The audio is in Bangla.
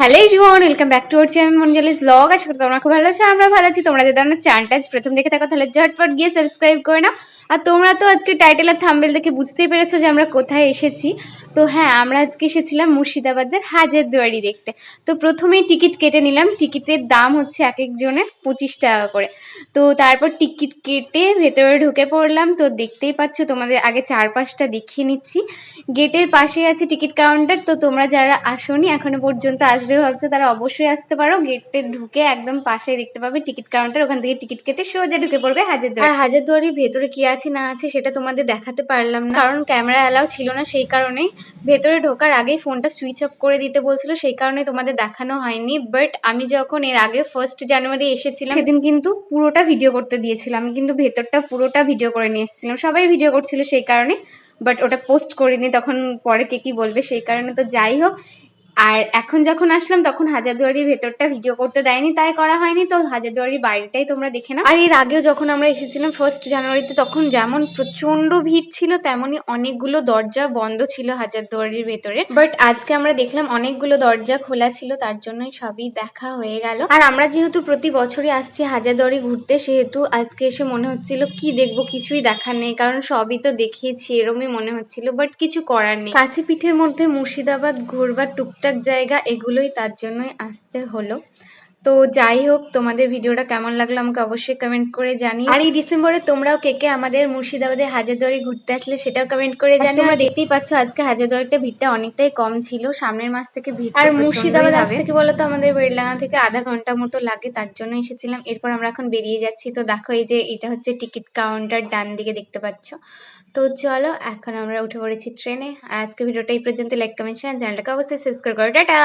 Hello everyone welcome back to our channel Manjalis blog আশা করি তোমরা খুব ভালো আছো আমরা ভালো আছি। তোমরা যদি আমার চ্যানেলটা প্রথম দেখে থাকো, তাহলে ঝটপট গিয়ে সাবস্ক্রাইব করে নাও। আর তোমরা তো আজকে টাইটেল আর থাম্বেল দেখে বুঝতেই পেরেছ যে আমরা কোথায় এসেছি। তো হ্যাঁ আমরা আজকে এসেছিলাম মুর্শিদাবাদের হাজারদুয়ারি দেখতে। তো প্রথমেই টিকিট কেটে নিলাম। টিকিটের দাম হচ্ছে এক একজনের পঁচিশ টাকা করে। তো তারপর টিকিট কেটে ভেতরে ঢুকে পড়লাম। তো দেখতেই পাচ্ছ, তোমাদের আগে চারপাশটা দেখিয়ে নিচ্ছি। গেটের পাশে আছে টিকিট কাউন্টার। তো তোমরা যারা আসোনি, এখনও পর্যন্ত আসবে ভাবছ, তারা অবশ্যই আসতে পারো। গেটে ঢুকে একদম পাশে দেখতে পাবে টিকিট কাউন্টার। ওখান থেকে টিকিট কেটে সোজা ঢুকে পড়বে হাজারদুয়ারি। আর হাজারদুয়ারির ভেতরে কি আছে না আছে সেটা তোমাদের দেখাতে পারলাম না। কারণ ক্যামেরা অ্যালাউ ছিল না, সেই কারণেই ভেতরে ঢোকার আগেই ফোনটা সুইচ অফ করে দিতে বলছিল, সেই কারণে তোমাদের দেখানো হয়নি। বাট আমি যখন এর আগে ফার্স্ট জানুয়ারি এসেছিলাম, সেদিন কিন্তু পুরোটা ভিডিও করতে দিয়েছিলাম আমি কিন্তু ভেতরটা পুরোটা ভিডিও করে নিয়ে এসেছিলাম। সবাই ভিডিও করছিল সেই কারণে বাট ওটা পোস্ট করিনি, তখন পরে কে কি বলবে সেই কারণে। তো যাই হোক আর এখন যখন আসলাম, তখন হাজারদুয়ারির ভেতরটা ভিডিও করতে দেয়নি, তাই করা হয়নি। তো হাজারদুয়ারির বাইরেটাই তোমরা দেখে নাও। আর এর আগেও যখন আমরা এসেছিলাম ফার্স্ট জানুয়ারিতে তখন যেমন প্রচণ্ড ভিড় ছিল, তেমনই অনেকগুলো দরজা বন্ধ ছিল হাজারদুয়ারির ভেতরে। বাট আজকে আমরা দেখলাম অনেকগুলো দরজা খোলা ছিল, তার জন্যই সবই দেখা হয়ে গেল। আর আমরা যেহেতু প্রতি বছরই আসছি হাজারদুয়ারি ঘুরতে, সেহেতু আজকে এসে মনে হচ্ছিল, কি দেখব কিছুই দেখার নেই, কারণ সবই তো দেখিয়েছি, এরমই মনে হচ্ছিল বাট কিছু করার নেই। কাছে পিঠের মধ্যে মুর্শিদাবাদ ঘুরবার টুকটাক জায়গা এগুলোই তার জন্যই আসতে হলো। তো যাই হোক তোমাদের ভিডিওটা কেমন লাগল আমাকে অবশ্যই কমেন্ট করে জানি আর এই ডিসেম্বরে তোমরাও কে কে আমাদের মুর্শিদাবাদে হাজারদুয়ারি ঘুরতে আসলে সেটাও কমেন্ট করে জানি তোমরা দেখতেই পাচ্ছ আজকে হাজারদুয়ারিটা ভিড়টা অনেকটাই কম ছিল সামনের মাস থেকে ভিড় আর মুর্শিদাবাদ আজ থেকে বলো তো আমাদের বেড়লাঙা থেকে আধা ঘণ্টা মতো লাগে তার জন্য এসেছিলাম। এরপর আমরা এখন বেরিয়ে যাচ্ছি। তো দেখো এই যে এটা হচ্ছে টিকিট কাউন্টার ডান দিকে দেখতে পাচ্ছ। তো চলো এখন আমরা উঠে পড়েছি ট্রেনে। আর আজকে ভিডিওটা এই পর্যন্ত লাইক কমেন্ট শেয়ার চ্যানেলটাকে অবশ্যই সাবস্ক্রাইব করো। টাটা!